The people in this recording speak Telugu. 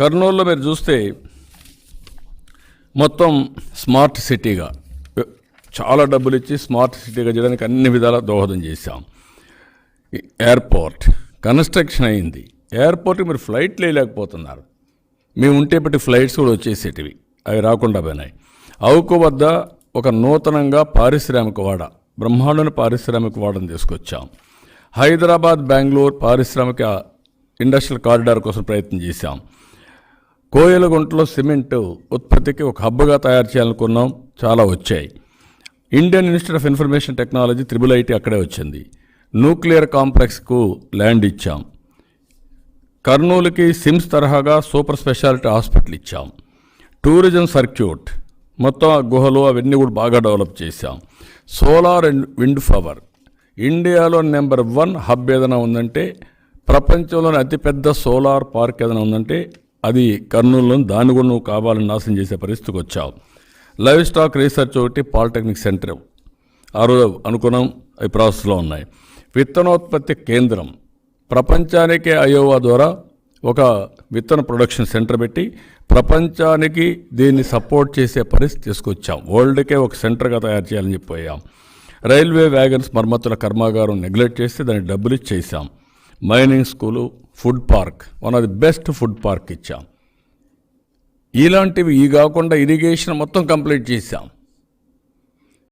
కర్నూలులో మీరు చూస్తే మొత్తం స్మార్ట్ సిటీగా చాలా డబ్బులు ఇచ్చి స్మార్ట్ సిటీగా చేయడానికి అన్ని విధాల దోహదం చేశాం. ఎయిర్పోర్ట్ కన్స్ట్రక్షన్ అయింది. ఎయిర్పోర్ట్కి మీరు ఫ్లైట్లు వేయలేకపోతున్నారు. మేము ఉంటే పెట్టి ఫ్లైట్స్ కూడా వచ్చేసేటివి. అవి రాకుండా పోయినాయి. అవుకు వద్ద ఒక నూతనంగా పారిశ్రామిక వాడ బ్రహ్మాండమైన పారిశ్రామిక వాడను తీసుకొచ్చాం. హైదరాబాద్ బెంగళూరు పారిశ్రామిక ఇండస్ట్రియల్ కారిడార్ కోసం ప్రయత్నం చేశాం. కోయలగుంటలో సిమెంట్ ఉత్పత్తికి ఒక హబ్బుగా తయారు చేయాలనుకున్నాం చాలా వచ్చాయి. Indian Institute of Information Technology triple IT అక్కడే వచ్చింది. న్యూక్లియర్ కాంప్లెక్స్కు ల్యాండ్ ఇచ్చాం. కర్నూలుకి సిమ్స్ తరహాగా సూపర్ స్పెషాలిటీ హాస్పిటల్ ఇచ్చాం. టూరిజం సర్క్యూట్ మొత్తం ఆ గుహలు అవన్నీ కూడా బాగా డెవలప్ చేశాం. సోలార్ అండ్ విండ్ పవర్ ఇండియాలో నెంబర్ వన్ హబ్ ఏదైనా ఉందంటే ప్రపంచంలోని అతిపెద్ద సోలార్ పార్క్ ఏదైనా ఉందంటే అది కర్నూలులో దాన్ని కూడా నువ్వు కావాలని నాశనం చేసే పరిస్థితికి వచ్చావు. లైవ్ స్టాక్ రీసెర్చ్ ఒకటి పాలిటెక్నిక్ సెంటర్. ఆ రోజు అనుకున్నాం అవి ప్రాసెస్లో ఉన్నాయి. విత్తనోత్పత్తి కేంద్రం. ప్రపంచానికే అయోవా ద్వారా ఒక విత్తన ప్రొడక్షన్ సెంటర్ పెట్టి ప్రపంచానికి దీన్ని సపోర్ట్ చేసే పరిస్థితి తీసుకొచ్చాం. వరల్డ్కే ఒక సెంటర్గా తయారు చేయాలని చెప్పాం. రైల్వే వ్యాగన్స్ మరమ్మతుల కర్మాగారం నెగ్లెక్ట్ చేస్తే దానికి డబ్బులు ఇచ్చేసాం. Mining school food park. One of the best food park ఇచ్చాం. ఇలాంటివి ఈ కాకుండా ఇరిగేషన్ మొత్తం కంప్లీట్ చేశాం.